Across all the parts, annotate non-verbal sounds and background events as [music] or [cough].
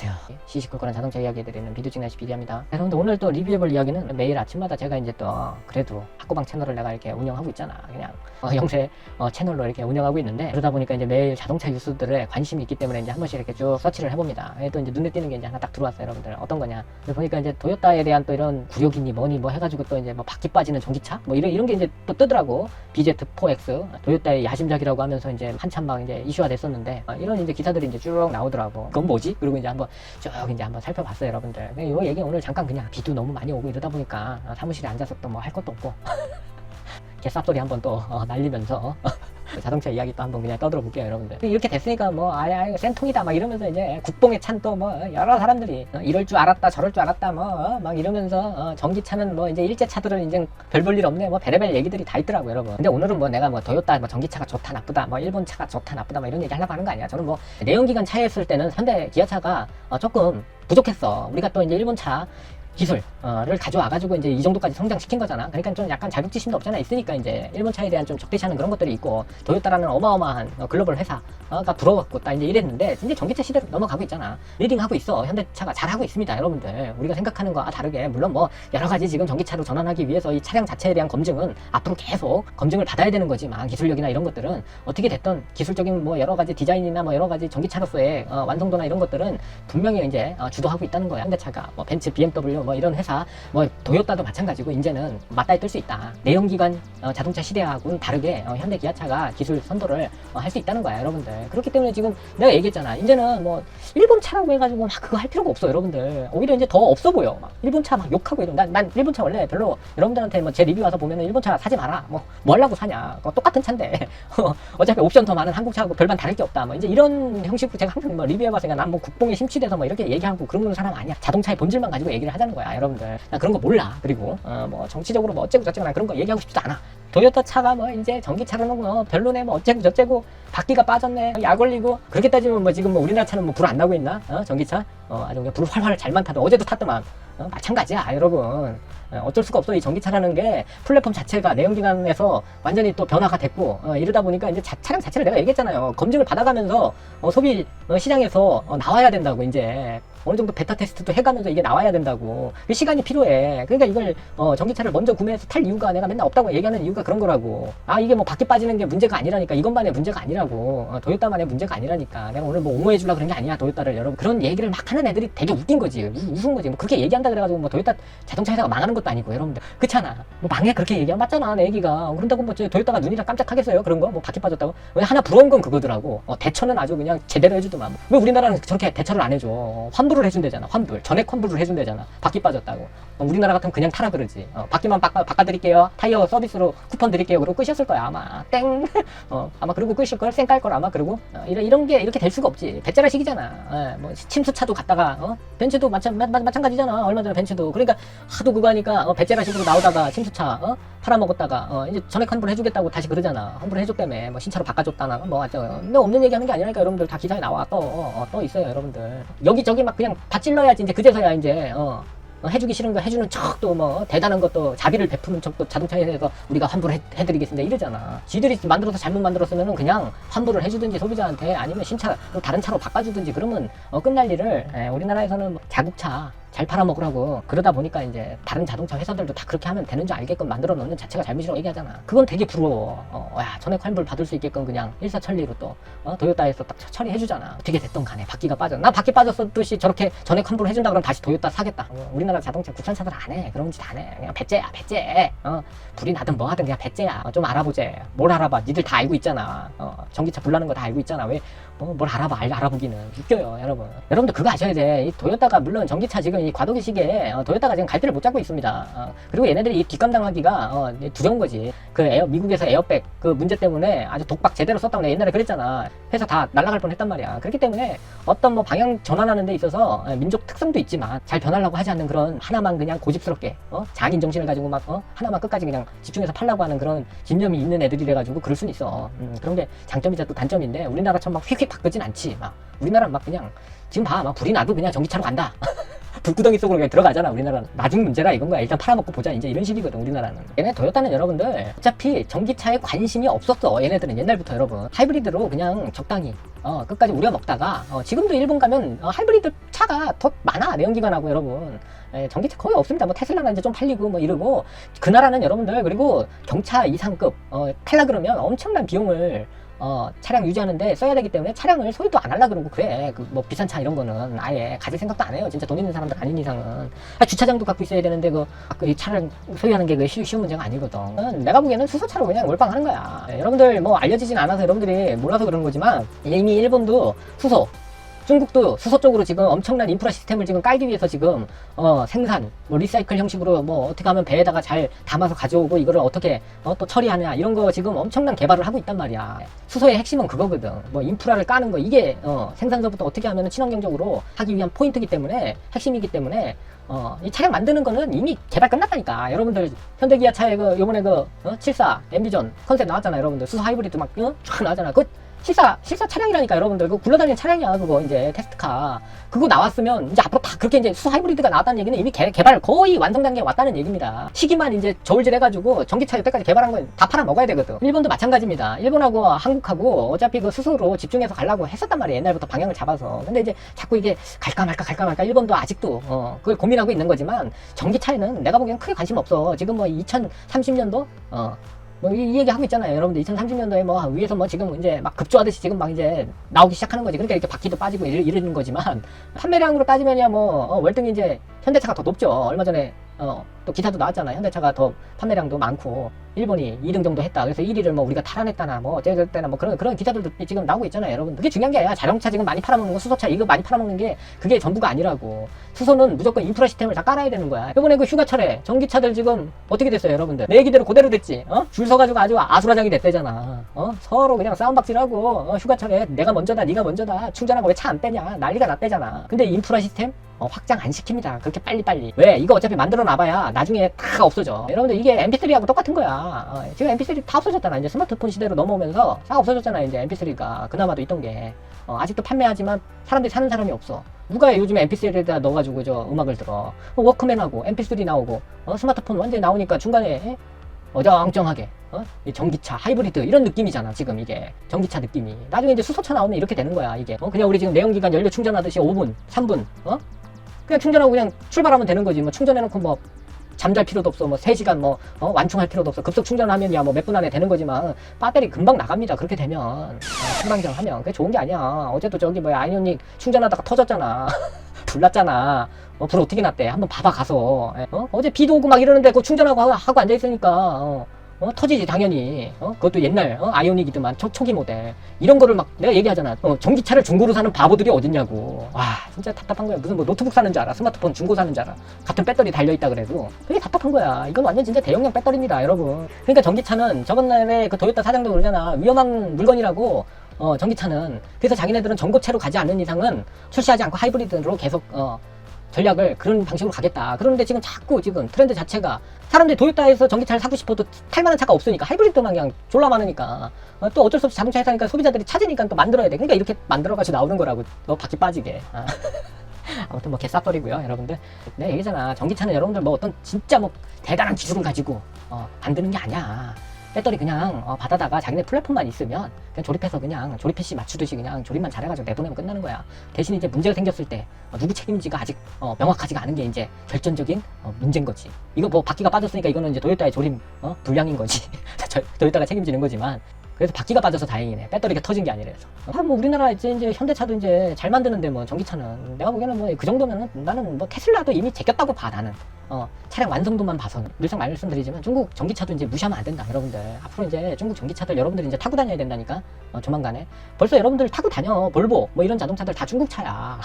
안녕하세요. 시시콜콜한 자동차 이야기 해드리는 비두직나시 비디입니다. 여러분들 오늘 또 리뷰해볼 이야기는 매일 아침마다 제가 이제 또 그래도 학고방 채널을 내가 이렇게 운영하고 있잖아. 그냥 어, 영세 어, 채널로 이렇게 운영하고 있는데 그러다 보니까 이제 매일 자동차 뉴스들에 관심이 있기 때문에 이제 한 번씩 이렇게 쭉 서치를 해봅니다. 예, 또 이제 눈에 띄는 게 이제 하나 딱 들어왔어요, 여러분들. 어떤 거냐? 보니까 이제 도요타에 대한 또 이런 굴욕이니 뭐니 뭐 해가지고 또 이제 뭐 바퀴 빠지는 전기차 뭐 이런 이런 게 이제 또 뜨더라고. BZ4X 도요타의 야심작이라고 하면서 이제 한참 막 이제 이슈화 됐었는데 어, 이런 이제 기사들이 이제 쭉 나오더라고. 그건 뭐지? 그리고 이제 한번 쭉 이제 한번 살펴봤어요, 여러분들. 이 얘기 오늘 잠깐 그냥 비도 너무 많이 오고 이러다 보니까 어, 사무실에 앉아서 또 뭐 할 것도 없고 [laughs] 개쌉소리 한번 또 어, 날리면서 [laughs] 자동차 이야기 또 한번 그냥 떠들어 볼게요, 여러분들. 이렇게 됐으니까 뭐 아야 이거 센통이다 막 이러면서 이제 국뽕에 찬 또 뭐 여러 사람들이 어, 이럴 줄 알았다 저럴 줄 알았다 뭐 막 이러면서 어, 전기차는 뭐 이제 일제 차들은 이제 별 볼 일 없네 뭐 베레벨 얘기들이 다 있더라고요, 여러분. 근데 오늘은 뭐 내가 뭐 도요타 뭐 전기차가 좋다 나쁘다 뭐 일본 차가 좋다 나쁘다 뭐 이런 얘기 하려고 하는 거 아니야. 저는 뭐 내연기관 차에 했을 때는 현대 기아차가 어, 조금 부족했어. 우리가 또 이제 일본 차 기술을 가져와 가지고 이제 이 정도까지 성장시킨 거잖아. 그러니까 좀 약간 자격지심도 없잖아. 있으니까 이제 일본 차에 대한 좀 적대시하는 그런 것들이 있고 도요타라는 어마어마한 어, 글로벌 회사가 부러웠고 딱 이제 이랬는데 이제 전기차 시대로 넘어가고 있잖아. 리딩하고 있어. 현대차가 잘하고 있습니다, 여러분들. 우리가 생각하는 거와 다르게 물론 뭐 여러 가지 지금 전기차로 전환하기 위해서 이 차량 자체에 대한 검증은 앞으로 계속 검증을 받아야 되는 거지만 기술력이나 이런 것들은 어떻게 됐던 기술적인 뭐 여러 가지 디자인이나 뭐 여러 가지 전기차로서의 어, 완성도나 이런 것들은 분명히 이제 어, 주도하고 있다는 거야. 현대차가 뭐 벤츠, BMW 뭐 이런 회사 뭐 도요타도 마찬가지고 이제는 맞닿아 뜰수 있다. 내연기관 어, 자동차 시대하고는 다르게 어, 현대 기아차가 기술 선도를 어, 할수 있다는 거야, 여러분들. 그렇기 때문에 지금 내가 얘기했잖아. 이제는 뭐 일본 차라고 해가지고 막 그거 할 필요가 없어, 여러분들. 오히려 이제 더 없어 보여. 막 일본 차 막 욕하고 이런. 난, 난 일본 차 원래 별로 여러분들한테 뭐 제 리뷰 와서 보면은 일본 차 사지 마라. 뭐, 뭐 하려고 사냐. 똑같은 차인데. [laughs] 어차피 옵션 더 많은 한국 차하고 별반 다를 게 없다. 뭐 이제 이런 형식으로 제가 항상 뭐 리뷰해봐서 난뭐 국뽕에 심취돼서 뭐 이렇게 얘기하고 그런 사람 아니야. 자동차의 본질만 가지고 얘기를 하자는 거야, 여러분들. 나 그런 거 몰라. 그리고 어, 뭐 정치적으로 뭐 어째고 저째고 나 그런 거 얘기하고 싶지도 않아. 도요타 차가 뭐 이제 전기차로는 뭐 별로네 뭐 어째고 저째고 바퀴가 빠졌네 약 올리고 그렇게 따지면 뭐 지금 뭐 우리나라 차는 뭐 불 안 나고 있나 어? 전기차 어, 아주 그냥 불 활활 잘만 타도 어제도 탔더만 어? 마찬가지야 여러분 어, 어쩔 수가 없어 이 전기차라는 게 플랫폼 자체가 내연기관에서 완전히 또 변화가 됐고 어, 이러다 보니까 이제 자- 차량 자체를 내가 얘기했잖아요 검증을 받아가면서 어, 소비 어, 시장에서 어, 나와야 된다고 이제 어느 정도 베타 테스트도 해가면서 이게 나와야 된다고. 그 시간이 필요해. 그러니까 이걸 어, 전기차를 먼저 구매해서 탈 이유가 내가 맨날 없다고 얘기하는 이유가 그런 거라고. 아 이게 뭐 바퀴 빠지는 게 문제가 아니라니까. 이것만의 문제가 아니라고. 어, 도요타만의 문제가 아니라니까. 내가 오늘 뭐 옹호해 주려 그런 게 아니야 도요타를 여러분. 그런 얘기를 막 하는 애들이 되게 웃긴 거지. 우- 우스운 거지. 뭐 그렇게 얘기한다 그래가지고 뭐 도요타 자동차 회사가 망하는 것도 아니고 여러분들. 그렇잖아. 뭐 망해 그렇게 얘기하면 맞잖아 내 얘기가. 그런다고 뭐저 도요타가 눈이랑 깜짝하겠어요? 그런 거? 뭐 바퀴 빠졌다고? 왜 하나 부러운 건 그거더라고. 어, 대처는 아주 그냥 제대로 해주더만. 왜 우리나라는 저렇게 대처를 안 해줘? 어, 환불을 해준대잖아 환불. 전액 환불을 해준대잖아. 바퀴 빠졌다고. 어, 우리나라 같으면 그냥 타라 그러지. 어, 바퀴만 바꿔, 바꿔드릴게요. 타이어 서비스로 쿠폰 드릴게요. 그러고 끄셨을 거야 아마. 땡. [laughs] 어, 아마 그러고 끄실 걸 쌩깔 걸 아마 그러고. 어, 이런 이런 게 이렇게 될 수가 없지. 배째라 식이잖아. 예, 뭐 침수차도 갔다가 어? 벤츠도 마찬 마, 마, 마찬가지잖아. 얼마 전에 벤츠도. 그러니까 하도 그거 하니까 어, 배째라 식으로 나오다가 침수차 어? 팔아먹었다가 어, 이제 전액 환불 해주겠다고 다시 그러잖아. 환불 해줬다며 뭐 신차로 바꿔줬다나 뭐 하죠 근데 없는 얘기하는 게 아니라니까 여러분들. 다 기사에 나와. 또 어, 어, 또 있어요 여러분들. 여기저기 막 그냥 다 찔러야지 이제 그제서야 이제 어, 어, 해주기 싫은 거 해주는 척 또 뭐 대단한 것도 자비를 베푸는 척 또 자동차에 대해서 우리가 환불해 해드리겠습니다. 이러잖아. 지들이 만들어서 잘못 만들었으면은 그냥 환불을 해주든지 소비자한테 아니면 신차 또 다른 차로 바꿔주든지 그러면 어, 끝날 일을 에, 우리나라에서는 뭐 자국차 잘 팔아먹으라고. 그러다 보니까 이제 다른 자동차 회사들도 다 그렇게 하면 되는 줄 알게끔 만들어 놓는 자체가 잘못이라고 얘기하잖아. 그건 되게 부러워. 어, 야 전액 환불 받을 수 있게끔 그냥 일사천리로 또 어, 도요타에서 딱 처리해주잖아. 어떻게 됐던 간에 바퀴가 빠져 나 바퀴 빠졌었듯이 저렇게 전액 환불 해준다 그러면 다시 도요타 사겠다. 어, 우리나라 자동차 국산차들 안 해. 그런 짓 안 해. 그냥 배째야 배째. 어, 불이 나든 뭐 하든 그냥 배째야. 어, 좀 알아보재. 뭘 알아봐. 니들 다 알고 있잖아. 어, 전기차 불나는 거 다 알고 있잖아. 왜 뭐, 뭘 알아봐 알, 알아보기는. 웃겨요 여러분. 여러분들 그거 아셔야 돼이 도요타가 물론 전기차 지금 이 과도기 시기에 어, 도요타가 지금 갈피를 못 잡고 있습니다. 어, 그리고 얘네들이 이 뒷감당하기가 어, 두려운 거지. 그 에어, 미국에서 에어백 그 문제 때문에 아주 독박 제대로 썼다고 내가 옛날에 그랬잖아 회사 다 날아갈 뻔 했단 말이야 그렇기 때문에 어떤 뭐 방향 전환하는 데 있어서 어, 민족 특성도 있지만 잘 변하려고 하지 않는 그런 하나만 그냥 고집스럽게 어? 장인 정신을 가지고 막 어? 하나만 끝까지 그냥 집중해서 팔려고 하는 그런 집념이 있는 애들이래 가지고 그럴 수는 있어 음, 그런 게 장점이자 또 단점인데 우리나라처럼 막 휙휙 바꾸진 않지 막 우리나라는 막 그냥 지금 봐 막 불이 나도 그냥 전기차로 간다 [laughs] 불구덩이 속으로 그냥 들어가잖아 우리나라는. 나중 문제라 이건 거야. 일단 팔아먹고 보자. 이제 이런 식이거든 우리나라는. 얘네 도요타는 여러분들. 어차피 전기차에 관심이 없었어 얘네들은. 옛날부터 여러분. 하이브리드로 그냥 적당히 어 끝까지 우려먹다가 어, 지금도 일본 가면 어, 하이브리드 차가 더 많아 내연기관하고 여러분. 예, 전기차 거의 없습니다. 뭐 테슬라가 이제 좀 팔리고 뭐 이러고. 그 나라는 여러분들 그리고 경차 이상급 어, 탈라 그러면 엄청난 비용을 어, 차량 유지하는데 써야 되기 때문에 차량을 소유도 안 하려 그러고 그래. 그 뭐 비싼 차 이런 거는 아예 가질 생각도 안 해요. 진짜 돈 있는 사람들 아닌 이상은. 아, 주차장도 갖고 있어야 되는데 그, 그 차량 소유하는 게 그 쉬운, 문제가 아니거든. 음, 내가 보기에는 수소차로 그냥 몰빵하는 거야. 예, 여러분들 뭐 알려지진 않아서 여러분들이 몰라서 그런 거지만 이미 일본도 수소 중국도 수소 쪽으로 지금 엄청난 인프라 시스템을 지금 깔기 위해서 지금 어, 생산, 뭐 리사이클 형식으로 뭐 어떻게 하면 배에다가 잘 담아서 가져오고 이거를 어떻게 어, 또 처리하냐 이런 거 지금 엄청난 개발을 하고 있단 말이야. 수소의 핵심은 그거거든. 뭐 인프라를 까는 거 이게 어, 생산서부터 어떻게 하면 친환경적으로 하기 위한 포인트이기 때문에 핵심이기 때문에 어, 이 차량 만드는 거는 이미 개발 끝났다니까. 여러분들 현대기아 차에 그 요번에 그 어? 74 엠비전 컨셉 나왔잖아. 여러분들 수소 하이브리드 막 어? 쫙 나왔잖아. 그 실사 실사 차량이라니까 여러분들. 그 굴러다니는 차량이야 그거. 이제 테스트카. 그거 나왔으면 이제 앞으로 다 그렇게 이제 수소 하이브리드가 나왔다는 얘기는 이미 개, 개발 거의 완성 단계에 왔다는 얘기입니다. 시기만 이제 저울질 해가지고 전기차 여태까지 개발한 건 다 팔아 먹어야 되거든. 일본도 마찬가지입니다. 일본하고 한국하고 어차피 그 수소로 집중해서 가려고 했었단 말이에요. 옛날부터 방향을 잡아서. 근데 이제 자꾸 이게 갈까 말까 갈까 말까. 일본도 아직도 어 그걸 고민하고 있는 거지만 전기차에는 내가 보기엔 크게 관심 없어. 지금 뭐 2030년도? 어 뭐 이 얘기 하고 있잖아요. 여러분들 2030년도에 뭐 위에서 뭐 지금 이제 막 급조하듯이 지금 막 이제 나오기 시작하는 거지. 그러니까 이렇게 바퀴도 빠지고 이러, 이러는 거지만 [laughs] 판매량으로 따지면야 뭐 어, 월등히 이제 현대차가 더 높죠. 얼마 전에 어, 또 기사도 나왔잖아요. 현대차가 더 판매량도 많고 일본이 2등 정도 했다. 그래서 1위를 뭐 우리가 탈환했다나 뭐 어쩔 때나 뭐 그런 그런 기사들도 지금 나오고 있잖아요, 여러분. 그게 중요한 게 아니라 자동차 지금 많이 팔아먹는 거 수소차 이거 많이 팔아먹는 게 그게 전부가 아니라고. 수소는 무조건 인프라 시스템을 다 깔아야 되는 거야. 이번에 그 휴가철에 전기차들 지금 어떻게 됐어요, 여러분들? 내 얘기대로 그대로 됐지. 어? 줄 서가지고 아주 아수라장이 됐대잖아. 어? 서로 그냥 싸움박질하고 어? 휴가철에 내가 먼저다, 네가 먼저다. 충전하고 왜 차 안 빼냐? 난리가 났대잖아. 근데 인프라 시스템 어, 확장 안 시킵니다. 그렇게 빨리빨리. 왜? 이거 어차피 만들어 놔봐야 나중에 다 없어져. 여러분들 이게 MP3하고 똑같은 거야. 어, 지금 MP3 다 없어졌잖아. 이제 스마트폰 시대로 넘어오면서 다 없어졌잖아. 이제 MP3가. 그나마도 있던 게. 어, 아직도 판매하지만 사람들이 사는 사람이 없어. 누가 요즘에 MP3에다 넣어가지고 저 음악을 들어. 어, 워크맨하고 MP3 나오고 어, 스마트폰 완전히 나오니까 중간에 에? 어정쩡하게 어? 이 전기차 하이브리드 이런 느낌이잖아 지금 이게 전기차 느낌이 나중에 이제 수소차 나오면 이렇게 되는 거야 이게 어? 그냥 우리 지금 내연기관 연료 충전하듯이 5분 3분 어? 그냥 충전하고 그냥 출발하면 되는 거지 뭐 충전해놓고 뭐 잠잘 필요도 없어. 뭐 3시간 뭐 어? 완충할 필요도 없어. 급속 충전하면 야 뭐 몇 분 안에 되는 거지만 배터리 금방 나갑니다. 그렇게 되면. 어, 순방전 하면. 그게 좋은 게 아니야. 어제도 저기 뭐야 아이오닉 충전하다가 터졌잖아. [laughs] 불났잖아. 어, 불 어떻게 났대? 한번 봐봐 가서. 예, 어? 어제 비도 오고 막 이러는데 그거 충전하고 하고, 하고 앉아 있으니까 어, 어, 터지지 당연히. 어? 그것도 옛날 어? 아이오닉이더만 초, 초기 모델. 이런 거를 막 내가 얘기하잖아. 어, 전기차를 중고로 사는 바보들이 어딨냐고. 와 진짜 답답한 거야. 무슨 뭐 노트북 사는 줄 알아? 스마트폰 중고 사는 줄 알아? 같은 배터리 달려있다 그래도. 그게 답답한 거야. 이건 완전 진짜 대용량 배터리입니다 여러분. 그러니까 전기차는 저번 날에 그 도요타 사장도 그러잖아. 위험한 물건이라고. 어, 전기차는. 그래서 자기네들은 전고체로 가지 않는 이상은 출시하지 않고 하이브리드로 계속 어, 전략을 그런 방식으로 가겠다. 그런데 지금 자꾸 지금 트렌드 자체가 사람들이 도요타에서 전기차를 사고 싶어도 탈 만한 차가 없으니까 하이브리드만 그냥 졸라 많으니까 어, 또 어쩔 수 없이 자동차 회사니까 소비자들이 찾으니까 또 만들어야 돼. 그러니까 이렇게 만들어가지고 나오는 거라고. 너 바퀴 빠지게. 아. [laughs] 아무튼 뭐 개쌉소리고요 여러분들 내가 얘기잖아 전기차는 여러분들 뭐 어떤 진짜 뭐 대단한 기술을 가지고 어, 만드는 게 아니야 배터리 그냥 어, 받아다가 자기네 플랫폼만 있으면 그냥 조립해서 그냥 조립 PC 맞추듯이 그냥 조립만 잘해가지고 내보내면 끝나는 거야. 대신 이제 문제가 생겼을 때 어, 누구 책임인지가 아직 어, 명확하지가 않은 게 이제 결정적인 어, 문제인 거지. 이거 뭐 바퀴가 빠졌으니까 이거는 이제 도요타의 조립 어, 불량인 거지. [laughs] 저- 도요타가 책임지는 거지만 그래서 바퀴가 빠져서 다행이네. 배터리가 터진 게 아니라서. 아, 뭐 우리나라 이제 이제 현대차도 이제 잘 만드는데 뭐 전기차는 내가 보기에는 뭐 그 정도면은 나는 뭐 테슬라도 이미 제꼈다고 봐 나는. 어, 차량 완성도만 봐서는 늘상 말씀드리지만 중국 전기차도 이제 무시하면 안 된다 여러분들 앞으로 이제 중국 전기차들 여러분들이 이제 타고 다녀야 된다니까 어, 조만간에 벌써 여러분들 타고 다녀 볼보 뭐 이런 자동차들 다 중국 차야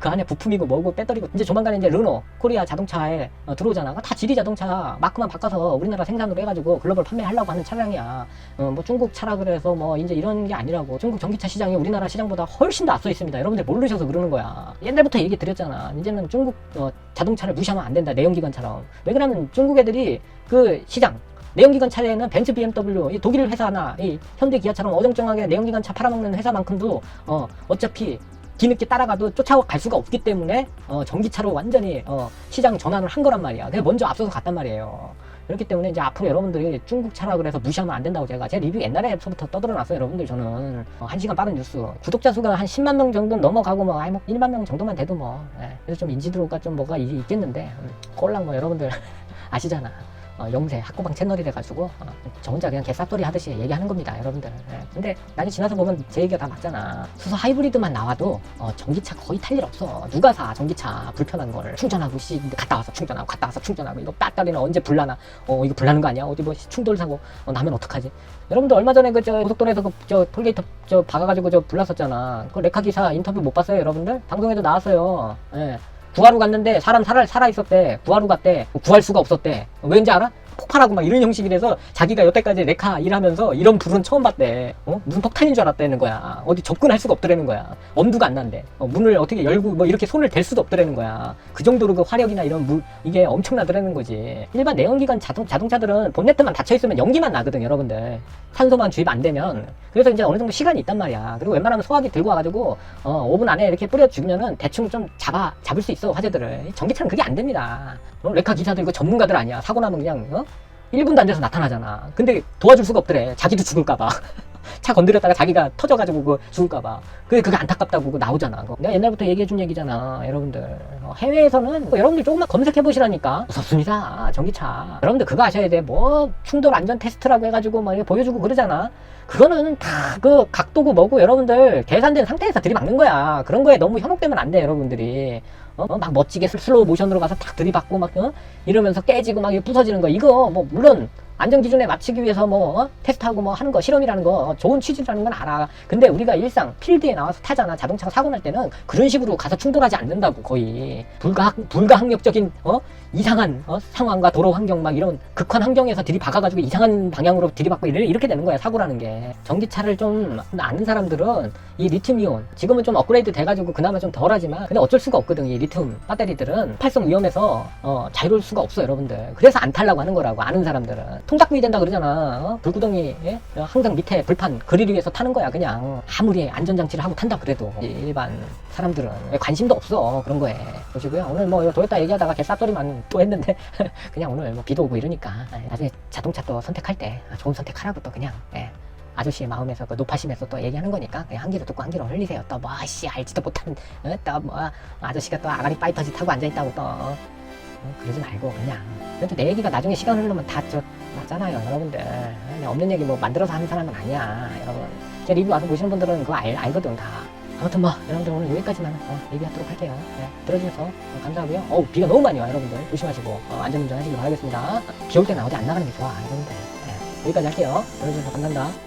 그 안에 부품이고 뭐고 배터리고 이제 조만간에 이제 르노 코리아 자동차에 어, 들어오잖아. 다 지리 자동차 마크만 바꿔서 우리나라 생산으로 해가지고 글로벌 판매하려고 하는 차량이야. 어, 뭐 중국 차라 그래서 뭐 이제 이런 게 아니라고. 중국 전기차 시장이 우리나라 시장보다 훨씬 더 앞서 있습니다. 여러분들 모르셔서 그러는 거야. 옛날부터 얘기 드렸잖아. 이제는 중국 어, 자동차를 무시하면 안 된다. 내연기관처럼. 왜 그러면 중국 애들이 그 시장 내연기관 차에는 벤츠 BMW 이 독일 회사나 이 현대 기아처럼 어정쩡하게 내연기관 차 팔아먹는 회사만큼도 어 어차피 뒤늦게 따라가도 쫓아갈 수가 없기 때문에 어, 전기차로 완전히 어, 시장 전환을 한 거란 말이야. 내가 먼저 앞서서 갔단 말이에요. 그렇기 때문에 이제 앞으로 여러분들이 중국 차라 그래서 무시하면 안 된다고 제가 제 리뷰 옛날에부터 떠들어놨어요 여러분들 저는 어, 한 시간 빠른 뉴스 구독자 수가 한 10만 명 정도 넘어가고 뭐, 아이 뭐 1만 명 정도만 돼도 뭐 예. 그래서 좀 인지도가 좀 뭐가 이- 있겠는데 음, 꼴랑 뭐 여러분들 [laughs] 아시잖아 어, 영세 학고방 채널이래 가지고 어, 저 혼자 그냥 개쌉소리 하듯이 얘기하는 겁니다 여러분들. 예. 근데 나중에 지나서 보면 제 얘기가 다 맞잖아. 수소 하이브리드만 나와도 어, 전기차 거의 탈 일 없어. 누가 사 전기차 불편한 거를? 충전하고 씨 갔다 와서 충전하고 갔다 와서 충전하고 이거 배터리는 언제 불나나? 어 이거 불나는 거 아니야? 어디 뭐 충돌 사고 어, 나면 어떡하지? 여러분들 얼마 전에 그 저 고속도로에서 그 저 톨게이트 저 박아가지고 저 불났었잖아. 그 레카 기사 인터뷰 못 봤어요 여러분들? 방송에도 나왔어요. 예. 구하러 갔는데 사람 살아, 살아 있었대. 구하러 갔대. 구할 수가 없었대. 왠지 알아? 폭발하고 막 이런 형식이라서 자기가 여태까지 레카 일하면서 이런 불은 처음 봤대. 어? 무슨 폭탄인 줄 알았다는 거야. 어디 접근할 수가 없더라는 거야. 엄두가 안 난대. 어, 문을 어떻게 열고 뭐 이렇게 손을 댈 수도 없더라는 거야. 그 정도로 그 화력이나 이런 물 이게 엄청나더라는 거지. 일반 내연기관 자동 자동차들은 본네트만 닫혀 있으면 연기만 나거든, 여러분들. 산소만 주입 안 되면. 그래서 이제 어느 정도 시간이 있단 말이야. 그리고 웬만하면 소화기 들고 와가지고 어, 5분 안에 이렇게 뿌려 주면은 대충 좀 잡아 잡을 수 있어 화재들을. 전기차는 그게 안 됩니다. 어, 레카 기사들 이거 전문가들 아니야. 사고 나면 그냥 어? 1분도 안 돼서 나타나잖아. 근데 도와줄 수가 없더래. 자기도 죽을까봐. [laughs] 차 건드렸다가 자기가 터져가지고 그 죽을까봐. 그게 그게 안타깝다고 그거 나오잖아. 그거. 내가 옛날부터 얘기해준 얘기잖아. 여러분들. 어, 해외에서는 뭐 여러분들 조금만 검색해보시라니까. 무섭습니다. 전기차. 여러분들 그거 아셔야 돼. 뭐 충돌 안전 테스트라고 해가지고 막 이렇게 보여주고 그러잖아. 그거는 다 그 각도고 뭐고 여러분들 계산된 상태에서 들이박는 거야. 그런 거에 너무 현혹되면 안 돼, 여러분들이. 어, 어, 막 멋지게 슬- 슬로우 모션으로 가서 탁 들이박고 막 어? 이러면서 깨지고 막 부서지는 거 이거 뭐 물론 안전 기준에 맞추기 위해서 뭐 어? 테스트하고 뭐 하는 거 실험이라는 거 어, 좋은 취지라는 건 알아. 근데 우리가 일상 필드에 나와서 타잖아. 자동차가 사고 날 때는 그런 식으로 가서 충돌하지 않는다고 거의 불가 불가항력적인 어 이상한 어? 상황과 도로 환경 막 이런 극한 환경에서 들이박아가지고 이상한 방향으로 들이박고 이래- 이렇게 되는 거야 사고라는 게 전기차를 좀 아는 사람들은 이 리튬이온 지금은 좀 업그레이드 돼가지고 그나마 좀 덜하지만 근데 어쩔 수가 없거든 이 리튬 배터리들은 활성 위험해서 어, 자유로울 수가 없어 여러분들. 그래서 안 탈라고 하는 거라고 아는 사람들은. 통닭구이 된다 그러잖아. 어? 불구덩이 예? 항상 밑에 불판 그릴 위해서 타는 거야 그냥. 아무리 안전장치를 하고 탄다 그래도. 일반 사람들은 관심도 없어 그런 거에. 보시고요. 오늘 뭐 도요타 얘기하다가 개 쌉소리만 또 했는데 [laughs] 그냥 오늘 뭐 비도 오고 이러니까. 예, 나중에 자동차 또 선택할 때 아, 좋은 선택하라고 또 그냥 예. 아저씨의 마음에서 그 높아심에서 또 얘기하는 거니까 그냥 한 귀로 듣고 한 귀로 흘리세요. 또뭐 아씨 알지도 못하는 어? 또뭐 아저씨가 또 아가리 파이터지 타고 앉아 있다고 또 어? 그러지 말고 그냥 그래도 내 얘기가 나중에 시간 흐르면 다 저 맞잖아요, 여러분들. 그냥 없는 얘기 뭐 만들어서 하는 사람은 아니야, 여러분. 제 리뷰 와서 보시는 분들은 그거 알, 알거든 다. 아무튼 뭐 여러분들 오늘 여기까지만 어, 리뷰하도록 할게요. 네, 들어주셔서 어, 감사하고요. 어우 비가 너무 많이 와 여러분들 조심하시고 어, 안전운전 하시길 바라겠습니다. 비 올 때는 어디 안 나가는 게 좋아 여러분들. 네, 여기까지 할게요. 들어주셔서 감사합니다.